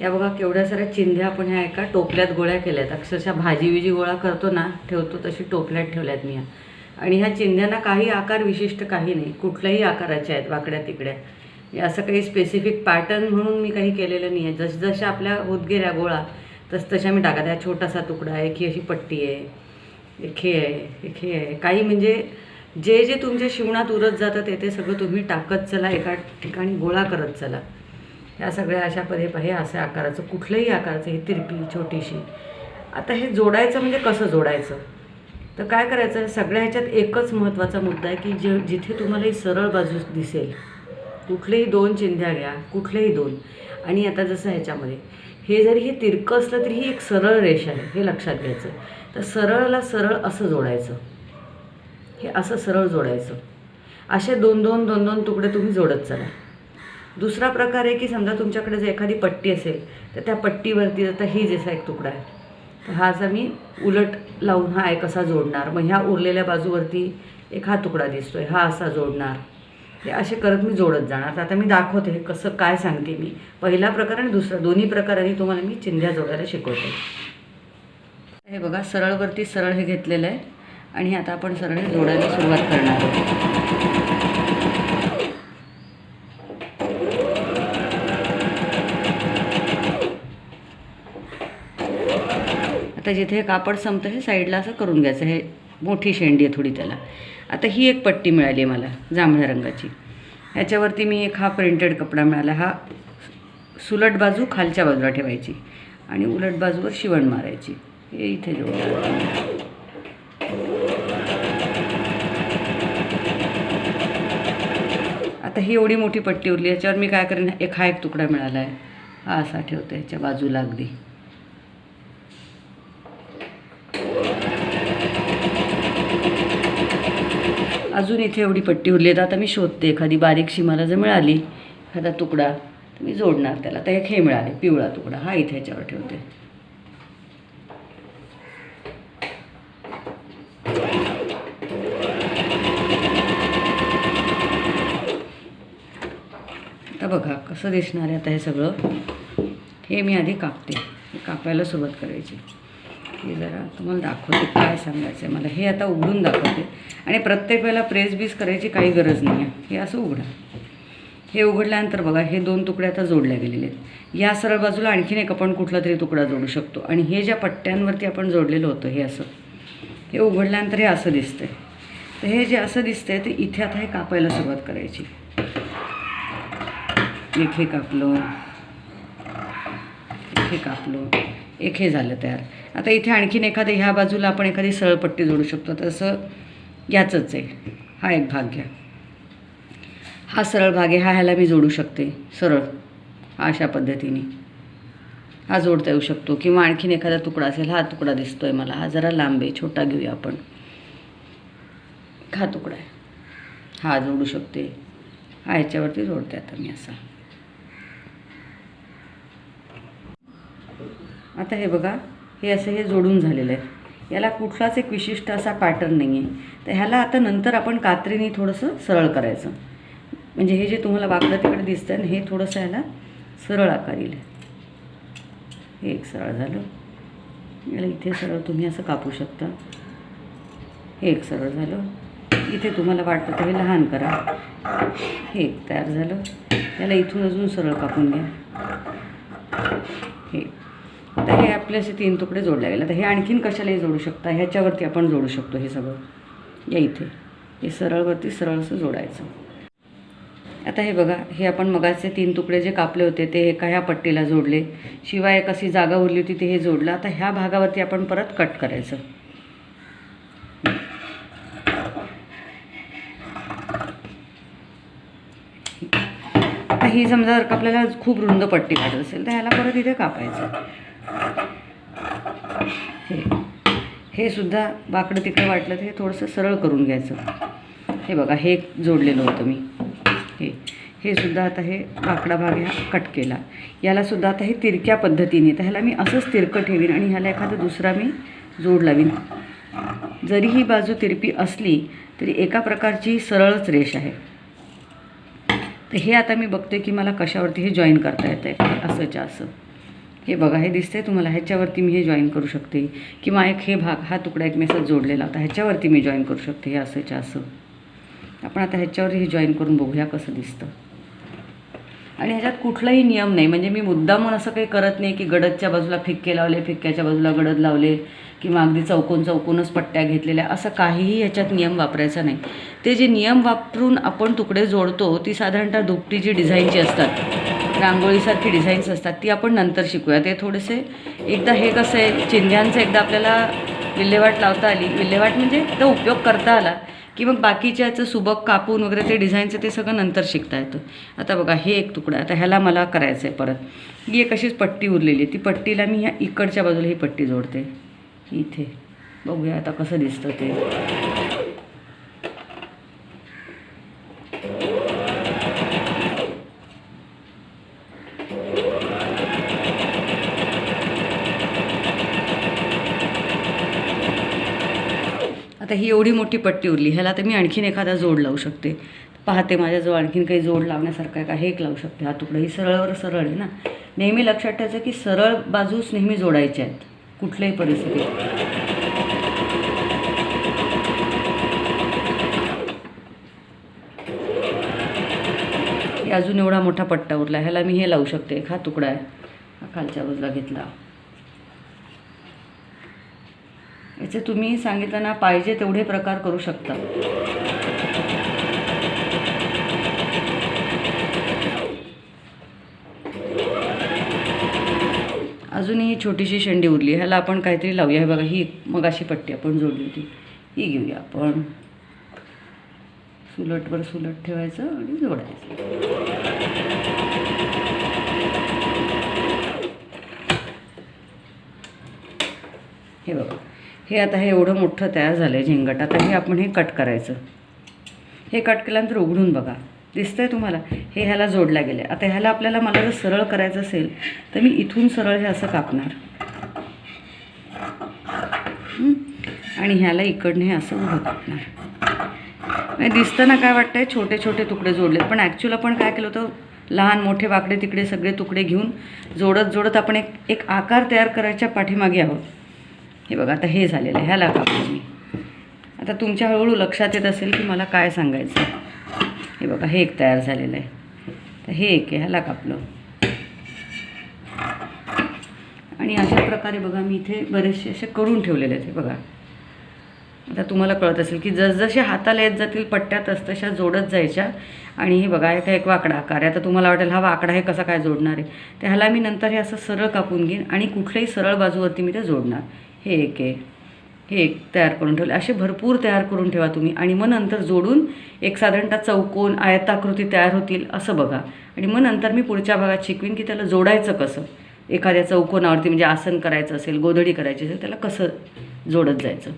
या बघा केवढ्या साऱ्या चिंध्या आपण ह्या एका टोपल्यात गोळ्या केल्यात. अक्षरशः भाजी विजी गोळा करतो ना ठेवतो तशी टोपल्यात ठेवल्यात मी ह्या. आणि ह्या चिंध्यांना काही आकार विशिष्ट काही नाही कुठल्याही आकाराच्या आहेत वाकड्या तिकड्या. असं काही स्पेसिफिक पॅटर्न म्हणून मी काही केलेलं नाही आहे जस जशा आपल्या होत गेल्या गोळा तस तशा मी टाकत हा छोटासा तुकडा आहे एक ही अशी पट्टी आहे एक हे आहे एक हे आहे. काही म्हणजे जे जे तुमच्या शिवणात उरत जातं ते ते सगळं तुम्ही टाकत चला एका ठिकाणी गोळा करत चला. ह्या सगळ्या अशा पदे हे असं आकाराचं कुठल्याही आकाराचं ही तिरपी छोटीशी. आता हे जोडायचं म्हणजे कसं जोडायचं? तर काय करायचं? सगळ्या ह्याच्यात एकच महत्त्वाचा मुद्दा आहे की जे जिथे तुम्हाला ही सरळ बाजू दिसेल कुठलेही दोन चिंध्या घ्या कुठलेही दोन. आणि आता जसं ह्याच्यामध्ये हे जरी हे तिरकं असलं तरी ही एक सरळ रेषा आहे हे लक्षात घ्यायचं. तर सरळला सरळ असं जोडायचं. हे असं सरळ जोडायचं. असे दोन दोन दोन दोन तुकडे तुम्ही जोडत चला. दुसरा प्रकार आहे की समजा तुमच्याकडे जर एखादी पट्टी असेल तर त्या पट्टीवरती आता ही जसा एक तुकडा आहे. तर हा असा मी उलट लावून हा एक असा जोडणार. मग ह्या उरलेल्या बाजूवरती एक हा तुकडा दिसतोय हा असा जोडणार. हे असे करत मी जोडत जाणार. तर आता मी दाखवते हे कसं काय सांगते मी. पहिला प्रकार आणि दुसरा दोन्ही प्रकाराने तुम्हाला मी चिंध्या जोडायला शिकवते. हे बघा सरळवरती सरळ हे घेतलेलं आहे. आणि आता आपण सरळ जोडायला सुरुवात करणार आहोत. आता जिथे हे कापड संपतं हे साईडला असं करून घ्यायचं. हे मोठी शेंडी आहे थोडी त्याला. आता ही एक पट्टी मिळाली आहे मला जांभळ्या रंगाची. ह्याच्यावरती मी एक हा प्रिंटेड कपडा मिळाला हा सुलट बाजू खालच्या बाजूला ठेवायची आणि उलट बाजूवर शिवण मारायची. हे इथे जोड आता ही एवढी मोठी पट्टी उरली याच्यावर मी काय करेन एक हा एक तुकडा मिळाला आहे हा असा ठेवतो याच्या बाजूला अगदी. अजून इथे एवढी पट्टी उरली आहे तर आता मी शोधते एखादी बारीकशी मला जर मिळाली एखादा तुकडा तर मी जोडणार त्याला. तर एक हे मिळाले पिवळा तुकडा. हा इथे ह्याच्यावर ठेवते. आता बघा कसं दिसणार आहे आता हे सगळं. हे मी आधी कापते. हे कापायला सुरुवात करायची. हे जरा. तुम्हाला दाखवते काय सांगायचं आहे मला हे आता उघडून दाखवते. आणि प्रत्येक वेळेला प्रेस बीस करायची काही गरज नाही आहे हे असं उघडा. हे उघडल्यानंतर बघा हे दोन तुकडे आता जोडल्या गेलेले आहेत. या सरळ बाजूला आणखीन एक आपण कुठला तरी तुकडा जोडू शकतो. आणि हे ज्या पट्ट्यांवरती आपण जोडलेलं होतं हे असं. हे उघडल्यानंतर हे असं दिसतं तर हे जे असं दिसतंय ते इथे आता हे कापायला सुरुवात करायची. एक हे कापलं. एक हे कापलं. एक हे झालं तयार. आता इथे आणखीन एखादं ह्या बाजूला आपण एखादी सरळ पट्टी जोडू शकतो. तसं याचंच आहे. हा एक भाग घ्या. हा सरळ भाग आहे. हा ह्याला मी जोडू शकते. सरळ. हा अशा पद्धतीने. हा जोडता येऊ शकतो. किंवा आणखीन एखादा तुकडा असेल हा तुकडा दिसतो आहे मला. हा जरा लांब आहे. छोटा घेऊया आपण. हा तुकडा आहे. हा जोडू शकते. हा ह्याच्यावरती जोडते आता मी असा. आता हे बघा हे असं हे जोडून झालेलं आहे. याला कुठलाच एक विशिष्ट असा पॅटर्न नाही आहे तर ह्याला आता नंतर आपण कात्रीने थोडंसं सरळ करायचं. म्हणजे हे जे तुम्हाला वाकडं तिकडे दिसतं आहे ना हे थोडंसं ह्याला सरळ आकार येईल हे एक सरळ झालं. याला इथे सरळ तुम्ही असं कापू शकता. हे एक सरळ झालं. इथे तुम्हाला वाटतं तर हे लहान करा. हे एक तयार झालं. याला इथून अजून सरळ कापून घ्या. हे आता हे आपले असे तीन तुकडे जोडले गेले. आता हे आणखीन कशालाही जोडू शकता ह्याच्यावरती आपण जोडू शकतो हे सगळं. या इथे. हे सरळवरती सरळ असं जोडायचं. आता हे बघा हे आपण मगाचे तीन तुकडे जे कापले होते ते एका ह्या पट्टीला जोडले. शिवाय एक अशी जागा उरली होती ते हे जोडलं. आता ह्या भागावरती आपण परत कट करायचं. आता ही समजा जर का आपल्याला खूप रुंद पट्टी काढत असेल तर ह्याला परत इथे कापायचं हे हे सुद्धा बाकडं तिकडं वाटलं तर हे थोडंसं सरळ करून घ्यायचं. हे बघा हे एक जोडलेलं होतं मी. हे हे सुद्धा आता हे बाकडा भाग ह्या कट केला. यालासुद्धा आता हे तिरक्या पद्धतीने तर ह्याला मी असंच तिरकं ठेवीन आणि ह्याला एखादा दुसरा मी जोड लावीन. जरी ही बाजू तिरपी असली तरी एका प्रकारची सरळच रेष आहे. तर हे आता मी बघते की मला कशावरती हे जॉईन करता येतं आहे असंच्या असं. हे बघा हे दिसतंय तुम्हाला ह्याच्यावरती मी हे जॉईन करू शकते. किंवा एक हे भाग हा तुकडा एकमेकात जोडलेला होता ह्याच्यावरती मी जॉईन करू शकते हे असंच्या असं. आपण आता ह्याच्यावर हे जॉईन करून बघूया कसं दिसतं. आणि ह्याच्यात कुठलाही नियम नाही म्हणजे मी मुद्दामून असं काही करत नाही की गडदच्या बाजूला फिक्के लावले फिक्क्याच्या बाजूला गडद लावले किंवा अगदी चौकोन चौकोनच पट्ट्या घेतलेल्या असं काहीही ह्याच्यात नियम वापरायचा नाही. ते जे नियम वापरून आपण तुकडे जोडतो ती साधारणतः दुपटी जी डिझाईनची असतात रांगोळीसारखी डिझाईन्स असतात ती आपण नंतर शिकूया. ते थोडेसे एकदा हे कसं आहे चिंध्यांचं एकदा आपल्याला विल्हेवाट लावता आली. विल्हेवाट म्हणजे एकदा उपयोग करता आला की मग बाकीच्याचं सुबक कापून वगैरे ते डिझाईनचं ते सगळं नंतर शिकता येतं. आता बघा हे एक तुकडा आता ह्याला मला करायचं आहे परत. ही एक अशीच पट्टी उरलेली आहे. ती पट्टीला मी ह्या इकडच्या बाजूला ही पट्टी जोडते. इथे. बघूया आता कसं दिसतं ते. आता ही एवढी मोठी पट्टी उरली ह्याला तर मी आणखीन एखादा जोड लावू शकते. पाहते माझ्याजवळ आणखीन काही जोड लावण्यासारखं आहे का? हे एक लावू शकते. हा तुकडा ही सरळवर सरळ आहे ना. नेहमी लक्षात ठेवायचं की सरळ बाजूस नेहमी जोडायच्या आहेत कुठल्याही परिस्थितीत. अजून एवढा मोठा पट्टा उरला ह्याला मी हे लावू शकते. एक हा तुकडा आहे हा खालच्या बाजूला घेतला. याचे तुम्ही सांगितलं पाहिजे तेवढे प्रकार करू शकता. अजून ही छोटीशी शेंडी उरली. ह्याला आपण काहीतरी लावूया. हे बघा ही मगाशी पट्टी आपण जोडली होती. ही घेऊया आपण. सुलटवर सुलट ठेवायचं आणि जोडायचं. हे बघा. हे आता हे एवढं मोठं तयार झालं आहे झिंगट. आता हे आपण हे कट करायचं. हे कट केल्यानंतर उघडून बघा. दिसतंय तुम्हाला? हे ह्याला जोडल्या गेले आता ह्याला आपल्याला मला जर सरळ करायचं असेल तर मी इथून सरळ हे असं कापणार. आणि ह्याला इकडनं हे असं उभं कापणार. म्हणजे दिसताना काय वाटतंय? छोटे छोटे तुकडे जोडले पण ॲक्च्युअल आपण काय केलं होतं? लहान मोठे वाकडे तिकडे सगळे तुकडे घेऊन जोडत जोडत आपण एक एक आकार तयार करायच्या पाठीमागे आहोत. हे बघा आता हे झालेलं आहे. ह्याला कापलं मी. आता तुमच्या हळूहळू लक्षात येत असेल की मला काय सांगायचं आहे. हे बघा हे एक तयार झालेलं आहे. तर हे एक आहे ह्याला कापलं. आणि अशा प्रकारे बघा मी इथे बरेचसे असे करून ठेवलेले आहेत. हे बघा. आता तुम्हाला कळत असेल की जसजसे हाताला येत जातील पट्ट्या तसतशा जोडत जायच्या. आणि हे बघा एक एक वाकडा आकार आहे. आता तुम्हाला वाटेल हा वाकडा हे कसा काय जोडणार आहे? तर ह्याला मी नंतर हे असं सरळ कापून घेईन आणि कुठल्याही सरळ बाजूवरती मी ते जोडणार. हे एक आहे. हे एक तयार करून ठेवले. असे भरपूर तयार करून ठेवा तुम्ही. आणि मग नंतर जोडून एक साधारणतः चौकोन आयताकृती तयार होतील असं बघा. आणि मग नंतर मी पुढच्या भागात शिकवीन की त्याला जोडायचं कसं? एखाद्या चौकोनावरती म्हणजे आसन करायचं असेल गोधडी करायची असेल त्याला कसं जोडत जायचं?